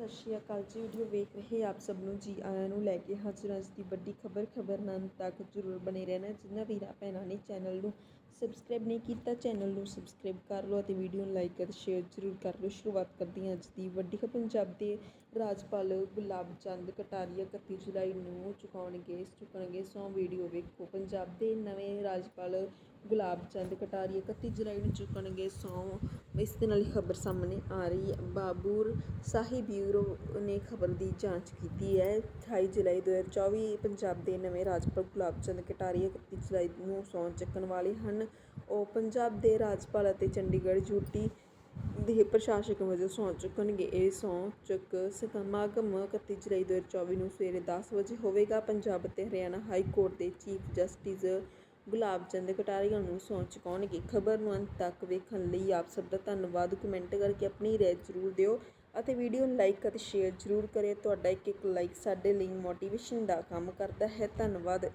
ਸਤਿ ਸ਼੍ਰੀ ਅਕਾਲ ਜੀ, ਵੀਡੀਓ ਵੇਖ ਰਹੇ ਆਪ ਸਭ ਨੂੰ ਜੀ, ਆਇਆਂ ਨੂੰ ਲੈ ਕੇ ਹਾਜ਼ਰ ਅੱਜ ਦੀ ਵੱਡੀ ਖਬਰ ਖਬਰ ਨਾਲ ਤੱਕ ਜ਼ਰੂਰ ਬਣੇ ਰਹਿਣਾ ਜਿਨ੍ਹਾਂ ਵੀਰਾਂ, ਭੈਣਾਂ ਨੇ ਚੈਨਲ ਨੂੰ ਸਬਸਕ੍ਰਾਈਬ ਨਹੀਂ ਕੀਤਾ, ਚੈਨਲ ਨੂੰ ਸਬਸਕ੍ਰਾਈਬ ਕਰ ਲਓ ਅਤੇ ਵੀਡੀਓ ਨੂੰ ਲਾਈਕ ਅਤੇ ਸ਼ੇਅਰ ਜ਼ਰੂਰ ਕਰ ਲਓ। ਸ਼ੁਰੂਆਤ ਕਰਦੇ ਹਾਂ ਅੱਜ ਦੀ ਵੱਡੀ ਖਬਰ। ਪੰਜਾਬ ਦੇ ਰਾਜਪਾਲ ਗੁਲਾਬ ਚੰਦ ਕਟਾਰੀਆ 31 ਜੁਲਾਈ ਨੂੰ ਚੁਕਾਉਣਗੇ, ਚੁੱਕਣਗੇ ਸੌ ਵੀਡੀਓ ਵੇਖੋ। ਪੰਜਾਬ ਦੇ ਨਵੇਂ ਰਾਜਪਾਲ ਗੁਲਾਬ ਚੰਦ ਕਟਾਰੀਆ 31 ਜੁਲਾਈ ਨੂੰ ਚੁੱਕਣਗੇ ਸਹੁੰ ਇਸ ਦੇ ਨਾਲ ਹੀ ਖਬਰ ਸਾਹਮਣੇ ਆ ਰਹੀ ਹੈ। ਬਾਬੂਰ ਸਾਹਿਬ ਬਿਊਰੋ ਨੇ ਖਬਰ ਦੀ ਜਾਂਚ ਕੀਤੀ ਹੈ। 28 ਜੁਲਾਈ 2024 ਪੰਜਾਬ ਦੇ ਨਵੇਂ ਰਾਜਪਾਲ ਗੁਲਾਬ ਚੰਦ ਕਟਾਰੀਆ 31 ਜੁਲਾਈ ਨੂੰ ਸਹੁੰ ਚੱਕਣ ਵਾਲੇ ਹਨ। ਉਹ ਪੰਜਾਬ ਦੇ ਰਾਜਪਾਲ ਅਤੇ ਚੰਡੀਗੜ੍ਹ ਯੂਟੀ ਦੇ ਪ੍ਰਸ਼ਾਸਕ ਵਜੋਂ ਸਹੁੰ ਚੁੱਕਣਗੇ। ਇਹ ਸਹੁੰ ਚੁੱਕ ਸਮਾਗਮ 31 ਜੁਲਾਈ 2024 ਨੂੰ ਸਵੇਰੇ 10 ਵਜੇ ਹੋਵੇਗਾ। ਪੰਜਾਬ ਅਤੇ ਹਰਿਆਣਾ ਹਾਈ ਕੋਰਟ ਦੇ ਚੀਫ ਜਸਟਿਸ ਗੁਲਾਬ ਚੰਦ ਕਟਾਰੀਆ ਨੂੰ ਸਹੁੰ ਚੁਕਾਉਣਗੇ। ਖਬਰ ਨੂੰ ਅੰਤ ਤੱਕ ਵੇਖਣ ਲਈ ਆਪ ਸਭ ਦਾ ਧੰਨਵਾਦ। ਕਮੈਂਟ ਕਰਕੇ ਆਪਣੀ ਰਾਏ ਜ਼ਰੂਰ ਦਿਓ ਅਤੇ ਵੀਡੀਓ ਨੂੰ ਲਾਈਕ ਅਤੇ ਸ਼ੇਅਰ ਜ਼ਰੂਰ ਕਰੇ। ਤੁਹਾਡਾ ਇੱਕ ਇੱਕ ਲਾਈਕ ਸਾਡੇ ਲਈ ਮੋਟੀਵੇਸ਼ਨ ਦਾ ਕੰਮ ਕਰਦਾ ਹੈ। ਧੰਨਵਾਦ।